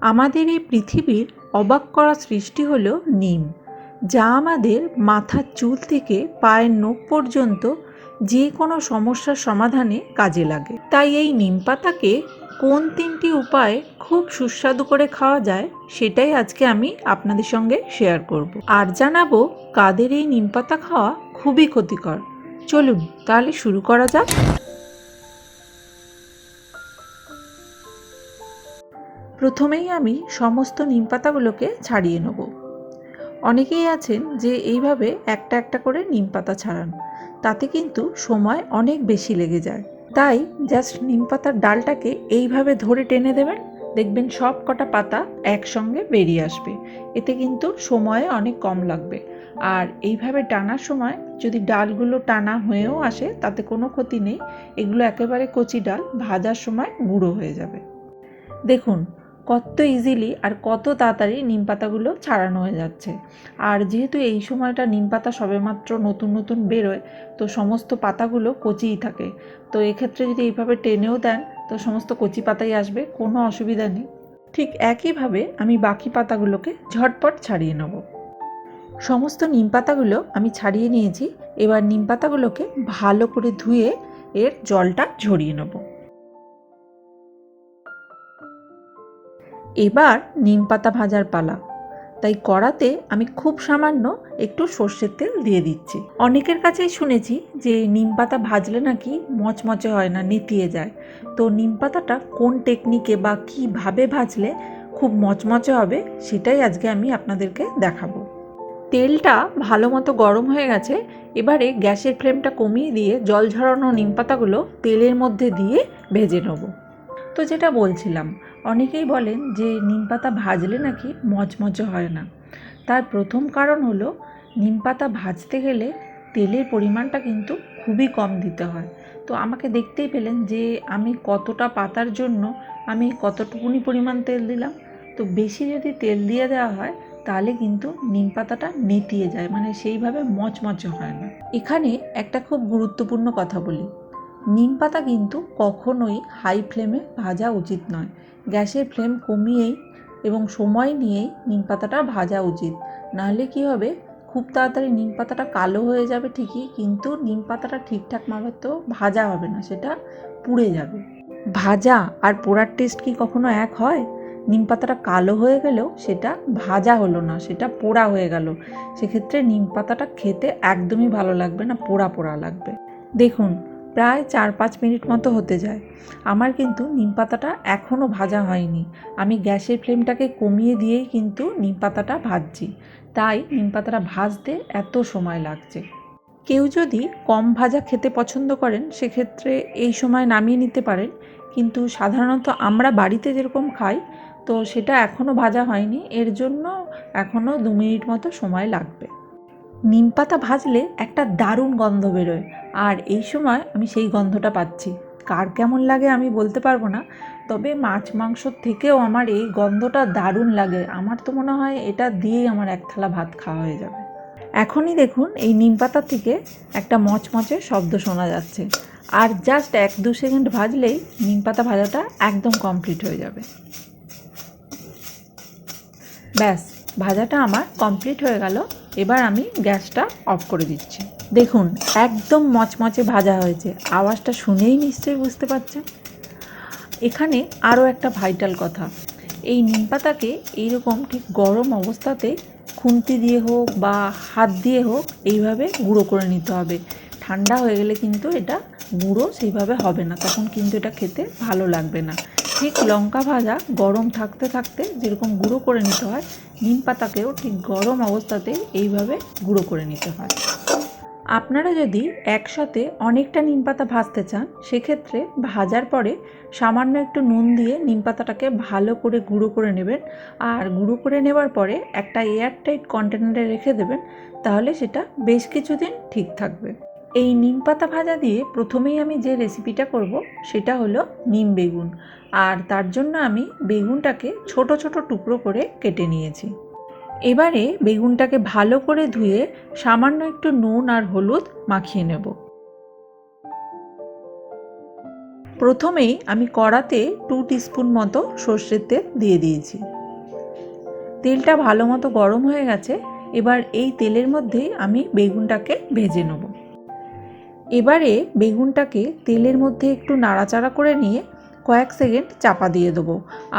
আমাদের এই পৃথিবীর অবাক করা সৃষ্টি হল নিম, যা আমাদের মাথার চুল থেকে পায়ের নখ পর্যন্ত যে কোনো সমস্যার সমাধানে কাজে লাগে। তাই এই নিম পাতাকে কোন তিনটি উপায়ে খুব সুস্বাদু করে খাওয়া যায় সেটাই আজকে আমি আপনাদের সঙ্গে শেয়ার করব। আর জানাব কাদের এই নিম পাতা খাওয়া খুবই ক্ষতিকর। চলুন তাহলে শুরু করা যাক। প্রথমেই আমি সমস্ত নিম পাতাগুলোকে ছাড়িয়ে নেব। অনেকেই আছেন যে এইভাবে একটা একটা করে নিম পাতা ছাড়ান, তাতে কিন্তু সময় অনেক বেশি লেগে যায়। তাই জাস্ট নিম পাতার ডালটাকে এইভাবে ধরে টেনে দেবেন, দেখবেন সব কটা পাতা একসঙ্গে বেরিয়ে আসবে। এতে কিন্তু সময় অনেক কম লাগবে। আর এইভাবে টানার সময় যদি ডালগুলো টানা হয়েও আসে, তাতে কোনো ক্ষতি নেই। এগুলো একেবারে কচি ডাল, ভাজার সময় গুঁড়ো হয়ে যাবে। দেখুন কত ইজিলি আর কত তাড়াতাড়ি নিম পাতাগুলো ছাড়ানো হয়ে যাচ্ছে। আর যেহেতু এই সময়টা নিম পাতা সবেমাত্র নতুন নতুন বেরোয়, তো সমস্ত পাতাগুলো কচিই থাকে। তো এক্ষেত্রে যদি এইভাবে টেনেও দেন, তো সমস্ত কচি পাতাই আসবে, কোনো অসুবিধা নেই। ঠিক একইভাবে আমি বাকি পাতাগুলোকে ঝটপট ছাড়িয়ে নেব। সমস্ত নিম পাতাগুলো আমি ছাড়িয়ে নিয়েছি, এবার নিম পাতাগুলোকে ভালো করে ধুয়ে এর জলটা ঝরিয়ে নেব। এবার নিম পাতা ভাজার পালা। তাই কড়াতে আমি খুব সামান্য একটু সর্ষের তেল দিয়ে দিচ্ছি। অনেকের কাছেই শুনেছি যে নিম পাতা ভাজলে নাকি মচমচে হয় না, নেতিয়ে যায়। তো নিম পাতাটা কোন টেকনিকে বা কীভাবে ভাজলে খুব মচমচে হবে সেটাই আজকে আমি আপনাদেরকে দেখাবো। তেলটা ভালো মতো গরম হয়ে গেছে, এবারে গ্যাসের ফ্লেমটা কমিয়ে দিয়ে জল ঝরানো নিম পাতাগুলো তেলের মধ্যে দিয়ে ভেজে নেব। তো যেটা বলছিলাম অনেকেই বলেন যে নিম পাতা ভাজলে নাকি মচমচে হয় না। তার প্রথম কারণ হলো, নিম পাতা ভাজতে গেলে তেলের পরিমাণটা কিন্তু খুবই কম দিতে হয়। তো আমাকে দেখতেই পেলেন যে আমি কতটা পাতার জন্য আমি কতটুকুনি পরিমাণ তেল দিলাম। তো বেশি যদি তেল দিয়ে দেওয়া হয়, তাহলে কিন্তু নিম পাতাটা নেতিয়ে যায় মানে সেইভাবে মচমচে হয় না। এখানে একটা খুব গুরুত্বপূর্ণ কথা বলি। নিম পাতা কিন্তু কখনোই হাই ফ্লেমে ভাজা উচিত নয়। গ্যাসের ফ্লেম কমিয়েই এবং সময় নিয়েই নিম পাতাটা ভাজা উচিত। নাহলে কী হবে? খুব তাড়াতাড়ি নিম পাতাটা কালো হয়ে যাবে ঠিকই, কিন্তু নিম পাতাটা ঠিকঠাক মতো ভাজা হবে না, সেটা পুড়ে যাবে। ভাজা আর পোড়ার টেস্ট কি কখনো এক হয়? নিম পাতাটা কালো হয়ে গেলেও সেটা ভাজা হলো না, সেটা পোড়া হয়ে গেল। সেক্ষেত্রে নিম পাতাটা খেতে একদমই ভালো লাগবে না, পোড়া পোড়া লাগবে। দেখুন প্রায় চার পাঁচ মিনিট মতো হতে যায়। আমার কিন্তু নিম পাতাটা এখনও ভাজা হয়নি। আমি গ্যাসের ফ্লেমটাকে কমিয়ে দিয়েই কিন্তু নিম পাতাটা ভাজছি। তাই নিম পাতাটা ভাজতে এত সময় লাগছে। কেউ যদি কম ভাজা খেতে পছন্দ করেন, সেক্ষেত্রে এই সময় নামিয়ে নিতে পারেন। কিন্তু সাধারণত আমরা বাড়িতে যেরকম খাই, তো সেটা এখনও ভাজা হয়নি। এর জন্য এখনও দু মিনিট মতো সময় লাগবে। নিম পাতা ভাজলে একটা দারুণ গন্ধ বেরোয়। আর এই সময় আমি সেই গন্ধটা পাচ্ছি। কার কেমন লাগে আমি বলতে পারব না, তবে মাছ মাংসর থেকেও আমার এই গন্ধটা দারুণ লাগে। আমার তো মনে হয় এটা দিয়েই আমার এক থালা ভাত খাওয়া হয়ে যাবে। এখনই দেখুন, এই নিম পাতা থেকে একটা মচমচে শব্দ শোনা যাচ্ছে। আর জাস্ট এক দু সেকেন্ড ভাজলেই নিম পাতা ভাজাটা একদম কমপ্লিট হয়ে যাবে। ব্যাস, ভাজাটা আমার কমপ্লিট হয়ে গেল। এবার আমি গ্যাসটা অফ করে দিচ্ছি। দেখুন, একদম মচমচে ভাজা হয়েছে। আওয়াজটা শুনেই নিশ্চয়ই বুঝতে পারছেন। এখানে আরও একটা ভাইটাল কথা। এই নিম পাতাকে এইরকম ঠিক গরম অবস্থাতে খুন্তি দিয়ে হোক বা হাত দিয়ে হোক এইভাবে গুঁড়ো করে নিতে হবে। ঠান্ডা হয়ে গেলে কিন্তু এটা গুঁড়ো সেইভাবে হবে না। তখন কিন্তু এটা খেতে ভালো লাগবে না। ঠিক লঙ্কা ভাজা গরম থাকতে থাকতে যেরকম গুঁড়ো করে নিতে হয়, নিম পাতাকেও ঠিক গরম অবস্থাতে এইভাবে গুঁড়ো করে নিতে হয়। আপনারা যদি একসাথে অনেকটা নিম পাতা ভাজতে চান, সেক্ষেত্রে ভাজার পরে সামান্য একটু নুন দিয়ে নিম পাতাটাকে ভালো করে গুঁড়ো করে নেবেন। আর গুঁড়ো করে নেবার পরে একটা এয়ারটাইট কন্টেনারে রেখে দেবেন, তাহলে সেটা বেশ কিছুদিন ঠিক থাকবে। এই নিম পাতা ভাজা দিয়ে প্রথমেই আমি যে রেসিপিটা করব, সেটা হলো নিম বেগুন। আর তার জন্য আমি বেগুনটাকে ছোট ছোট টুকরো করে কেটে নিয়েছি। এবারে বেগুনটাকে ভালো করে ধুয়ে সামান্য একটু নুন আর হলুদ মাখিয়ে নেব। প্রথমেই আমি কড়াতে টু টিস্পুন মতো সর্ষের তেল দিয়ে দিয়েছি। তেলটা ভালো মতো গরম হয়ে গেছে, এবার এই তেলের মধ্যেই আমি বেগুনটাকে ভেজে নেব। এবারে বেগুনটাকে তেলের মধ্যে একটু নাড়াচাড়া করে নিয়ে কয়েক সেকেন্ড চাপা দিয়ে দেবো।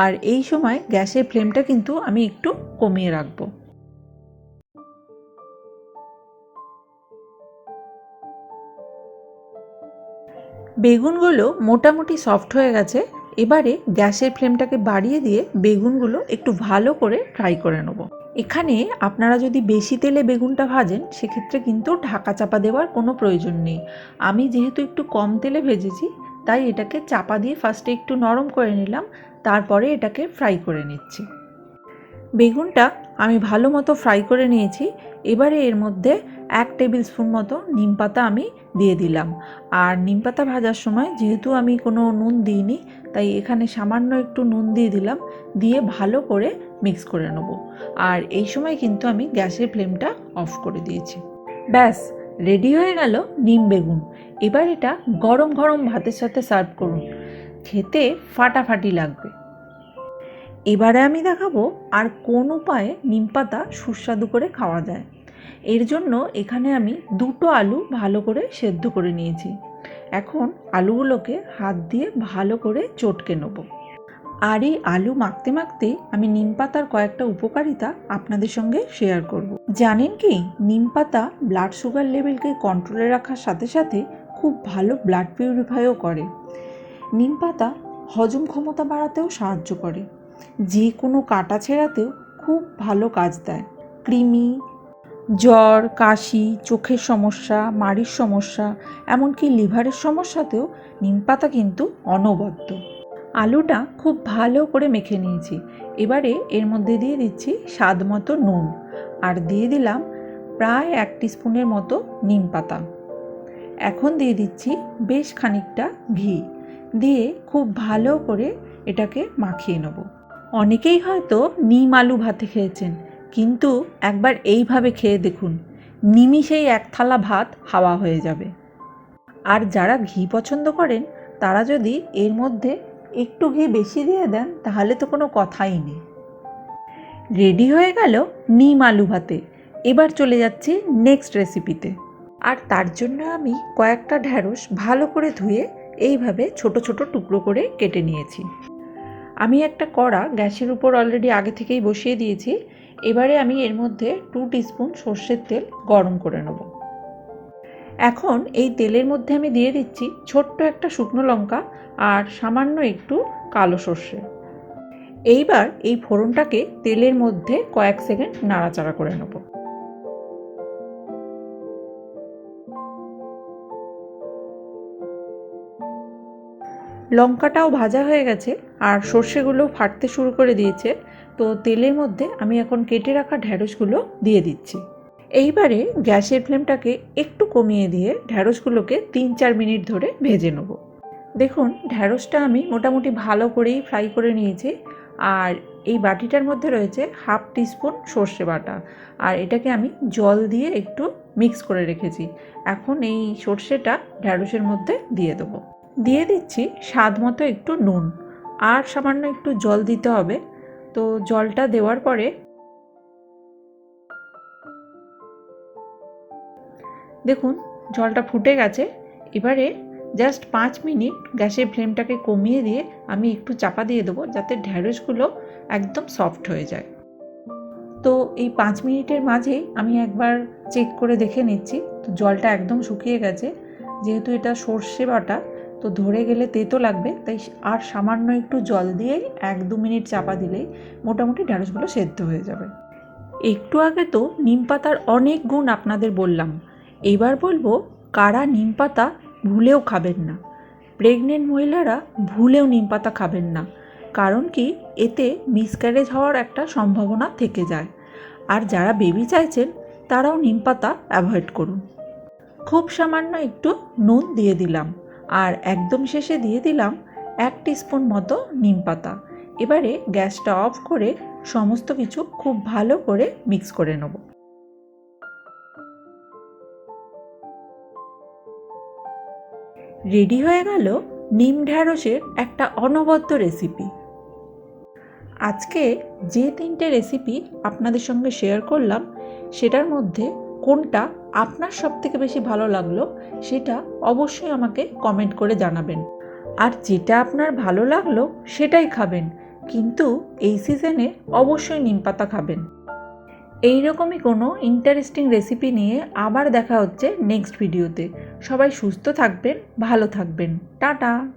আর এই সময় গ্যাসের ফ্লেমটা কিন্তু আমি একটু কমিয়ে রাখব। বেগুনগুলো মোটামুটি সফট হয়ে গেছে। এবারে গ্যাসের ফ্লেমটাকে বাড়িয়ে দিয়ে বেগুনগুলো একটু ভালো করে ফ্রাই করে নেব। এখানে আপনারা যদি বেশি তেলে বেগুনটা ভাজেন, সেক্ষেত্রে কিন্তু ঢাকা চাপা দেওয়ার কোনো প্রয়োজন নেই। আমি যেহেতু একটু কম তেলে ভেজেছি, তাই এটাকে চাপা দিয়ে ফার্স্টে একটু নরম করে নিলাম, তারপরে এটাকে ফ্রাই করে নিচ্ছি। বেগুনটা আমি ভালো মতো ফ্রাই করে নিয়েছি, এবারে এর মধ্যে এক টেবিল স্পুন মতো নিম পাতা আমি দিয়ে দিলাম। আর নিম পাতা ভাজার সময় যেহেতু আমি কোনো নুন দিইনি, তাই এখানে সামান্য একটু নুন দিয়ে দিলাম, দিয়ে ভালো করে মিক্স করে নেব। আর এই সময় কিন্তু আমি গ্যাসের ফ্লেমটা অফ করে দিয়েছি। ব্যাস, রেডি হয়ে গেল নিম বেগুন। এবার এটা গরম গরম ভাতের সাথে সার্ভ করুন। খেতে ফাটাফাটি লাগবে। এবারে আমি দেখাবো আর কোন উপায়ে নিম পাতা সুস্বাদু করে খাওয়া যায়। এর জন্য এখানে আমি দুটো আলু ভালো করে সেদ্ধ করে নিয়েছি। এখন আলুগুলোকে হাত দিয়ে ভালো করে চটকে নেব। আর এই আলু মাখতে মাখতে আমি নিম পাতার কয়েকটা উপকারিতা আপনাদের সঙ্গে শেয়ার করব। জানেন কি? নিম পাতা ব্লাড সুগার লেভেলকে কন্ট্রোলে রাখার সাথে সাথে খুব ভালো ব্লাড পিউরিফাইও করে। নিম পাতা হজম ক্ষমতা বাড়াতেও সাহায্য করে। যে কোনো কাটা ছেঁড়াতেও খুব ভালো কাজ দেয়। কৃমি, জ্বর, কাশি, চোখের সমস্যা, মাড়ির সমস্যা, এমনকি লিভারের সমস্যাতেও নিম পাতা কিন্তু অনবদ্য। আলুটা খুব ভালো করে মেখে নিয়েছি। এবারে এর মধ্যে দিয়ে দিচ্ছি স্বাদ মতো নুন আর দিয়ে দিলাম প্রায় এক স্পুনের মতো নিম পাতা। এখন দিয়ে দিচ্ছি বেশ খানিকটা ঘি। দিয়ে খুব ভালো করে এটাকে মাখিয়ে নেব। অনেকেই হয়তো নিম আলু ভাতে খেয়েছেন, কিন্তু একবার এইভাবে খেয়ে দেখুন, নিমিষেই এক থালা ভাত হাওয়া হয়ে যাবে। আর যারা ঘি পছন্দ করেন, তারা যদি এর মধ্যে একটু ঘি বেশি দিয়ে দেন, তাহলে তো কোনো কথাই নেই। রেডি হয়ে গেল নিম আলু ভাতে। এবার চলে যাচ্ছি নেক্সট রেসিপিতে আর তার জন্য আমি কয়েকটা ঢ্যাঁড়স ভালো করে ধুয়ে এইভাবে ছোট ছোট টুকরো করে কেটে নিয়েছি। আমি একটা কড়া গ্যাসের উপর অলরেডি আগে থেকেই বসিয়ে দিয়েছি। এবারে আমি এর মধ্যে টু টিস্পুন সর্ষের তেল গরম করে নেব। এখন এই তেলের মধ্যে আমি দিয়ে দিচ্ছি ছোট্ট একটা শুকনো লঙ্কা আর সামান্য একটু কালো সর্ষে। এইবার এই ফোড়নটাকে তেলের মধ্যে কয়েক সেকেন্ড নাড়াচাড়া করে নেব। লঙ্কাটাও ভাজা হয়ে গেছে আর সর্ষেগুলো ফাটতে শুরু করে দিয়েছে, তো তেলের মধ্যে আমি এখন কেটে রাখা ঢ্যাঁড়সগুলো দিয়ে দিচ্ছি। এইবারে গ্যাসের ফ্লেমটাকে একটু কমিয়ে দিয়ে ঢ্যাঁড়সগুলোকে তিন চার মিনিট ধরে ভেজে নেব। দেখুন ঢ্যাঁড়সটা আমি মোটামুটি ভালো করেই ফ্রাই করে নিয়েছি আর এই বাটিটার মধ্যে রয়েছে হাফ টিস্পুন সর্ষে বাটা আর এটাকে আমি জল দিয়ে একটু মিক্স করে রেখেছি। এখন এই সর্ষেটা ঢ্যাঁড়সের মধ্যে দিয়ে দেবো। দিয়ে দিচ্ছি স্বাদ মতো একটু নুন আর সামান্য একটু জল দিতে হবে। তো জলটা দেওয়ার পরে দেখুন, জলটা ফুটে গেছে। এবারে জাস্ট পাঁচ মিনিট গ্যাসের ফ্লেমটাকে কমিয়ে দিয়ে আমি একটু চাপা দিয়ে দেবো যাতে ঢ্যাঁড়সগুলো একদম সফট হয়ে যায়। তো এই পাঁচ মিনিটের মাঝেই আমি একবার চেক করে দেখে নিচ্ছি। তো জলটা একদম শুকিয়ে গেছে। যেহেতু এটা সর্ষে বাটা, তো ধরে গেলে তেতো লাগবে। তাই আর সামান্য একটু জল দিয়েই এক দু মিনিট চাপা দিলেই মোটামুটি ঢ্যাঁড়সগুলো সেদ্ধ হয়ে যাবে। একটু আগে তো নিম পাতার অনেক গুণ আপনাদের বললাম। এবার বলব, কারা নিম পাতা ভুলেও খাবেন না। প্রেগনেন্ট মহিলারা ভুলেও নিম পাতা খাবেন না, কারণ কি এতে মিসক্যারেজ হওয়ার একটা সম্ভাবনা থেকে যায়। আর যারা বেবি চাইছেন, তারাও নিম পাতা অ্যাভয়েড করুন। খুব সামান্য একটু নুন দিয়ে দিলাম, আর একদম শেষে দিয়ে দিলাম এক স্পুন মতো নিম পাতা। এবারে গ্যাসটা অফ করে সমস্ত কিছু খুব ভালো করে মিক্স করে নেব। রেডি হয়ে গেল নিম ঢ্যাঁড়সের একটা অনবদ্য রেসিপি আজকে যে তিনটে রেসিপি আপনাদের সঙ্গে শেয়ার করলাম, সেটার মধ্যে কোনটা আপনার সবথেকে বেশি ভালো লাগল সেটা অবশ্যই আমাকে কমেন্ট করে জানাবেন। আর যেটা আপনার ভালো লাগল সেটাই খাবেন, কিন্তু এই সিজনে অবশ্যই নিম পাতা খাবেন। এই রকমই কোনো ইন্টারেস্টিং রেসিপি নিয়ে আবার দেখা হচ্ছে নেক্সট ভিডিওতে সবাই সুস্থ থাকবেন, ভালো থাকবেন। টাটা!